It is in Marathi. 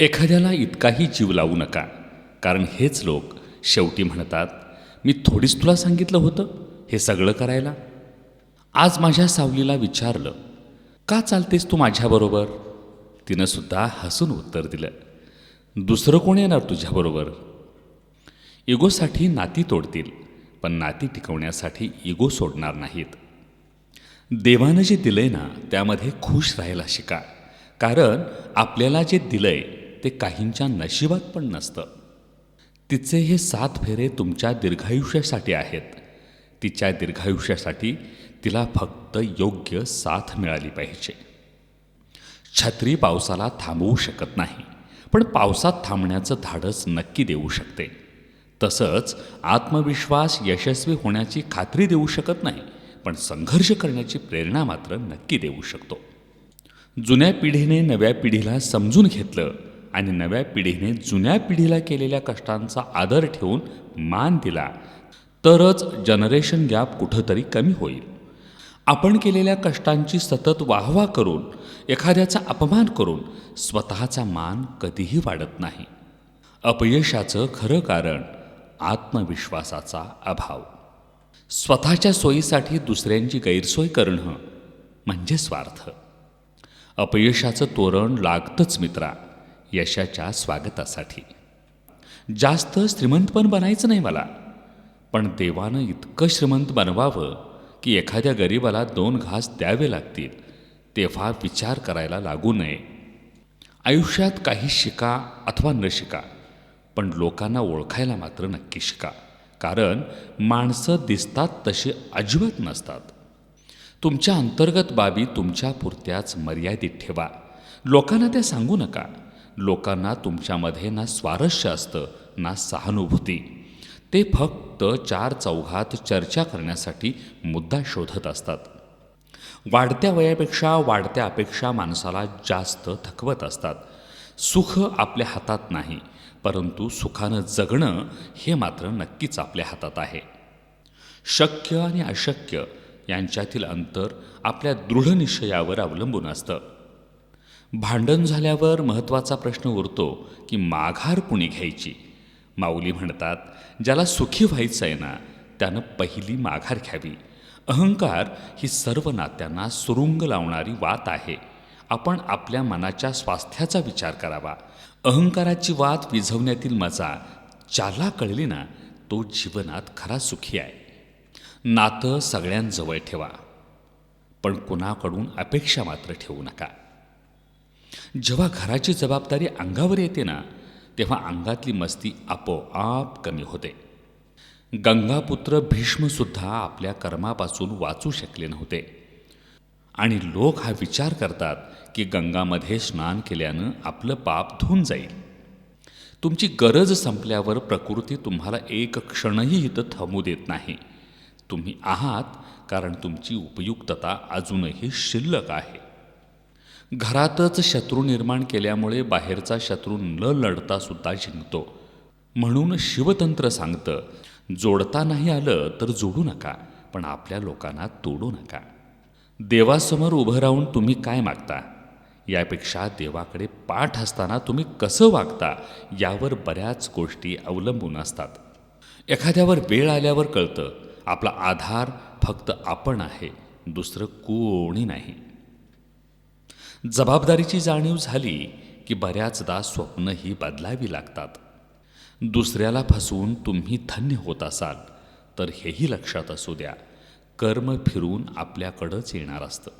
एखाद्याला इतकाही जीव लावू नका. कारण हेच लोक शेवटी म्हणतात मी थोडीच तुला सांगितलं होतं हे सगळं करायला. आज माझ्या सावलीला विचारलं का चालतेस तू माझ्याबरोबर? तिनं सुद्धा हसून उत्तर दिलं दुसरं कोण येणार तुझ्याबरोबर? इगोसाठी नाती तोडतील पण नाती टिकवण्यासाठी इगो सोडणार नाहीत. देवानं जे दिलंय ना त्यामध्ये खुश राहायला शिका. कारण आपल्याला जे दिलंय ते काहींच्या नशिबात पण नसतं. तिचे हे सात फेरे तुमच्या दीर्घायुष्यासाठी आहेत. तिच्या दीर्घायुष्यासाठी तिला फक्त योग्य साथ मिळाली पाहिजे. छत्री पावसाला थांबवू शकत नाही पण पावसात थांबण्याचं धाडस नक्की देऊ शकते. तसंच आत्मविश्वास यशस्वी होण्याची खात्री देऊ शकत नाही पण संघर्ष करण्याची प्रेरणा मात्र नक्की देऊ शकतो. जुन्या पिढीने नव्या पिढीला समजून घेतलं आणि नव्या पिढीने जुन्या पिढीला केलेल्या कष्टांचा आदर ठेवून मान दिला तरच जनरेशन गॅप कुठंतरी कमी होईल. आपण केलेल्या कष्टांची सतत वाहवा करून एखाद्याचा अपमान करून स्वतःचा मान कधीही वाढत नाही. अपयशाचं खरं कारण आत्मविश्वासाचा अभाव. स्वतःच्या सोयीसाठी दुसऱ्यांची गैरसोय करणं म्हणजे स्वार्थ. अपयशाचं तोरण लागतंच मित्रा. यशाच्या स्वागतासाठी. जास्त श्रीमंत पण बनायचं नाही मला. पण देवानं इतकं श्रीमंत बनवावं की एखाद्या गरिबाला दोन घास द्यावे लागतील तेव्हा विचार करायला लागू नये. आयुष्यात काही शिका अथवा न शिका पण लोकांना ओळखायला मात्र नक्की शिका. कारण माणसं दिसतात तशी अजिबात नसतात. तुमच्या अंतर्गत बाबी तुमच्या पुरत्याच मर्यादित ठेवा. लोकांना त्या सांगू नका. लोकांना तुमच्यामध्ये ना स्वारस्य असतं ना सहानुभूती. ते फक्त चार चौघात चर्चा करण्यासाठी मुद्दा शोधत असतात. वाढत्या वयापेक्षा वाढत्या अपेक्षा माणसाला जास्त थकवत असतात. सुख आपल्या हातात नाही परंतु सुखानं जगणं हे मात्र नक्कीच आपल्या हातात आहे. शक्य आणि अशक्य यांच्यातील अंतर आपल्या दृढनिश्चयावर अवलंबून असतं. भांडण झाल्यावर महत्त्वाचा प्रश्न उरतो की माघार कुणी घ्यायची? माऊली म्हणतात ज्याला सुखी व्हायचं आहे ना त्यानं पहिली माघार घ्यावी. अहंकार ही सर्व नात्यांना सुरुंग लावणारी वात आहे. आपण आपल्या मनाच्या स्वास्थ्याचा विचार करावा. अहंकाराची वात विझवण्यातील मजा ज्याला कळली ना तो जीवनात खरा सुखी आहे. नातं सगळ्यांजवळ ठेवा. पण कुणाकडून अपेक्षा मात्र ठेवू नका. जेव्हा घराची जबाबदारी अंगावर येते ना तेव्हा अंगातली मस्ती आपोआप कमी होते. गंगापुत्र भीष्मसुद्धा आपल्या कर्मापासून वाचू शकले नव्हते. आणि लोक हा विचार करतात की गंगामध्ये स्नान केल्यानं आपलं पाप धुऊन जाईल. तुमची गरज संपल्यावर प्रकृती तुम्हाला एक क्षणही इथं थांबू देत नाही. तुम्ही आहात कारण तुमची उपयुक्तता अजूनही शिल्लक आहे. घरातच शत्रू निर्माण केल्यामुळे बाहेरचा शत्रू न लढता सुद्धा जिंकतो. म्हणून शिवतंत्र सांगतं जोडता नाही आलं तर जोडू नका पण आपल्या लोकांना तोडू नका. देवासमोर उभं राहून तुम्ही काय मागता? यापेक्षा देवाकडे पाठ असताना तुम्ही कसं वागता? यावर बऱ्याच गोष्टी अवलंबून असतात. एखाद्यावर वेळ आल्यावर कळतं आपला आधार फक्त आपण आहे दुसरं कोणी नाही. जबाबदारीची जाणीव झाली की बऱ्याचदा स्वप्नही बदलावी लागतात. दुसऱ्याला फसवून तुम्ही धन्य होत असाल तर हेही लक्षात असू द्या. कर्म फिरून आपल्याकडंच येणार असतं.